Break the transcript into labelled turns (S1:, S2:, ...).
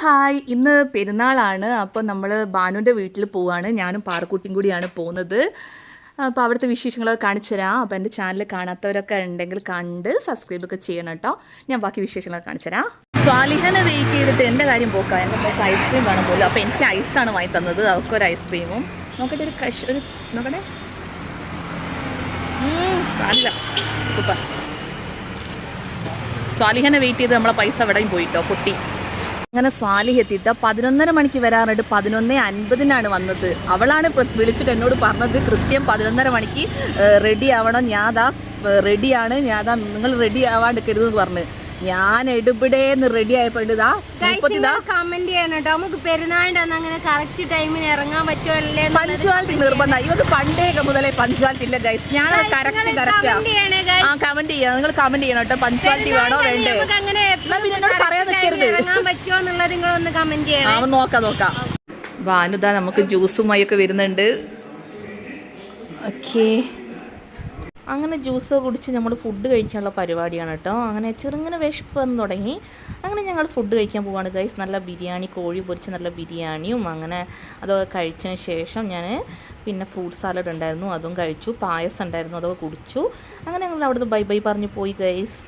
S1: Hi. ഇന്ന് പെരുന്നാളാണ്. അപ്പോൾ നമ്മൾ ബാനുവിന്റെ വീട്ടിൽ പോവാണ്. ഞാനും പാറക്കുട്ടിയും കൂടിയാണ് പോകുന്നത്. അപ്പോൾ അവിടുത്തെ വിശേഷങ്ങളൊക്കെ കാണിച്ചു തരാം. അപ്പോൾ എന്റെ ചാനൽ കാണാത്തവരൊക്കെ ഉണ്ടെങ്കിൽ കണ്ട് സബ്സ്ക്രൈബ് ഒക്കെ ചെയ്യണം കേട്ടോ. ഞാൻ ബാക്കി വിശേഷങ്ങളൊക്കെ കാണിച്ചു തരാം. സ്വാലിഹനെ വെയിറ്റ് ചെയ്തിട്ട് എന്റെ കാര്യം പോക്കാം. എന്റെ ഐസ്ക്രീം വേണം പോലും. അപ്പോൾ എനിക്ക് ഐസാണ് വാങ്ങി തന്നത്. അവൾക്കൊരു ഐസ്ക്രീമും നോക്കട്ടെ ഒരു കഷ് ഒരു നോക്കട്ടെ. കാണില്ല. സൂപ്പർ സ്വാലിഹനെ വെയിറ്റ് ചെയ്ത് നമ്മളെ പൈസ എവിടെയും പോയിട്ടോ പൊട്ടി. അങ്ങനെ സ്വാലിഹ് എത്തിയിട്ട് പതിനൊന്നര മണിക്ക് വരാറുണ്ട്. പതിനൊന്നേ അൻപതിനാണ് വന്നത്. അവളാണ് വിളിച്ചിട്ട് എന്നോട് പറഞ്ഞത് കൃത്യം പതിനൊന്നര മണിക്ക് റെഡി ആവണം. ഞാതാ റെഡിയാണ് ഞാതാ നിങ്ങൾ റെഡി ആവാണ്ടിരിക്കരുത് എന്ന് പറഞ്ഞു. ഞാൻ എടുപിടേന്ന് റെഡി ആയപ്പോഴാ മുപ്പത്തിതാ
S2: കമന്റ് ചെയ്യണം കേട്ടോ. നമുക്ക് പെരുന്നാളിന്റെ അന്ന് അങ്ങനെ കറക്റ്റ് ടൈമിന് ഇറങ്ങാൻ പറ്റുമോ അല്ലേ
S1: പഞ്ച്വാലിറ്റി നിർബന്ധം. ഇവക്ക് പണ്ടേ മുതലേ പഞ്ചുവാലിറ്റി ഇല്ല ഗൈസ് ഞാൻ കറക്റ്റ് കറക്റ്റ്. ആ. കമന്റ് ചെയ്യാം. നിങ്ങൾ കമന്റ് ചെയ്യണം കേട്ടോ. പഞ്ചുവാലിറ്റി വേണോ വേണ്ടേ?
S2: അങ്ങനെ
S1: എന്നാ പിന്നെ എന്നോട് പറയാൻ
S2: correct time ന്
S1: നിൽക്കരുത്.
S2: ഇറങ്ങാൻ പറ്റുമോ എന്നുള്ളത് നിങ്ങളൊന്ന് കമന്റ് ചെയ്യണം.
S1: അവൻ നോക്കാം നോക്കാം. നമുക്ക് ജ്യൂസുമായി ഒക്കെ വരുന്നുണ്ട്. ഓക്കേ. അങ്ങനെ ജ്യൂസ് കുടിച്ച് നമ്മൾ ഫുഡ് കഴിക്കാനുള്ള പരിപാടിയാണ് കേട്ടോ. അങ്ങനെ ചെറുങ്ങനെ വിശപ്പ് വന്ന് തുടങ്ങി. അങ്ങനെ ഞങ്ങൾ ഫുഡ് കഴിക്കാൻ പോവാണ് ഗൈസ് നല്ല ബിരിയാണി കോഴി പൊരിച്ച് നല്ല ബിരിയാണിയും അങ്ങനെ അതൊക്കെ കഴിച്ചതിന് ശേഷം ഞാൻ പിന്നെ ഫ്രൂട്ട് സാലഡ് ഉണ്ടായിരുന്നു അതും കഴിച്ചു. പായസം ഉണ്ടായിരുന്നു അതൊക്കെ കുടിച്ചു. അങ്ങനെ ഞങ്ങൾ അവിടുന്ന് ബൈ ബൈ പറഞ്ഞു പോയി ഗൈസ്